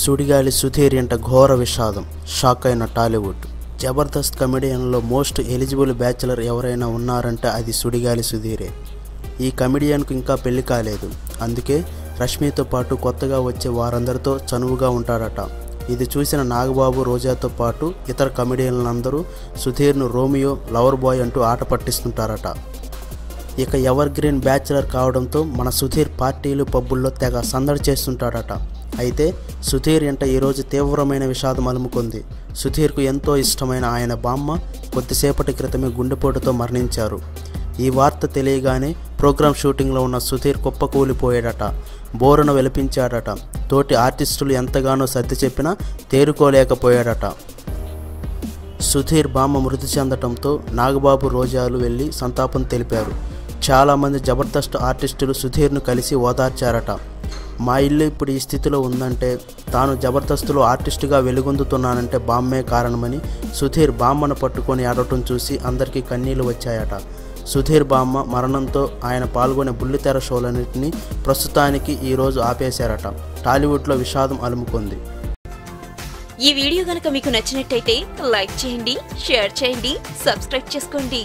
సుడిగాలి సుధీర్ ఎంట ఘోర విషాదం షాక్ అయిన టాలీవుడ్. జబర్దస్త్ కమెడియన్లో మోస్ట్ ఎలిజిబుల్ బ్యాచులర్ ఎవరైనా ఉన్నారంటే అది సుడిగాలి సుధీరే. ఈ కమెడియన్కు ఇంకా పెళ్ళి కాలేదు. అందుకే రష్మితో పాటు కొత్తగా వచ్చే వారందరితో చనువుగా ఉంటాడట. ఇది చూసిన నాగబాబు రోజాతో పాటు ఇతర కమెడియన్లందరూ సుధీర్ను రోమియో లవర్ బాయ్ అంటూ ఆట పట్టిస్తుంటారట. ఇక ఎవర్ గ్రీన్ బ్యాచులర్ కావడంతో మన సుధీర్ పార్టీలు పబ్బుల్లో తెగ సందడి చేస్తుంటాడట. అయితే సుధీర్ ఎంట ఈరోజు తీవ్రమైన విషాదం అలుముకుంది. సుధీర్కు ఎంతో ఇష్టమైన ఆయన బామ్మ కొద్దిసేపటి క్రితమే గుండెపోటుతో మరణించారు. ఈ వార్త తెలియగానే ప్రోగ్రామ్ షూటింగ్లో ఉన్న సుధీర్ కుప్పకూలిపోయాడట. బోరున వెలిపించాడట. తోటి ఆర్టిస్టులు ఎంతగానో సర్ది చెప్పినా తేరుకోలేకపోయాడట. సుధీర్ బామ్మ మృతి చెందటంతో నాగబాబు రోజాలు వెళ్ళి సంతాపం తెలిపారు. చాలామంది జబర్దస్త్ ఆర్టిస్టులు సుధీర్ను కలిసి ఓదార్చారట. మా ఇల్లు ఇప్పుడు ఈ స్థితిలో ఉందంటే తాను జబర్దస్త్లో ఆర్టిస్టుగా వెలుగొందుతున్నానంటే బామ్మే కారణమని సుధీర్ బామ్మను పట్టుకొని ఆడటం చూసి అందరికీ కన్నీళ్ళు వచ్చాయట. సుధీర్ బామ్మ మరణంతో ఆయన పాల్గొనే బుల్లితెర షోలన్నింటినీ ప్రస్తుతానికి ఈరోజు ఆపేశారట. టాలీవుడ్లో విషాదం అలుముకుంది. ఈ వీడియో గనక మీకు నచ్చినట్టయితే లైక్ చేయండి షేర్ చేయండి సబ్స్క్రైబ్ చేసుకోండి.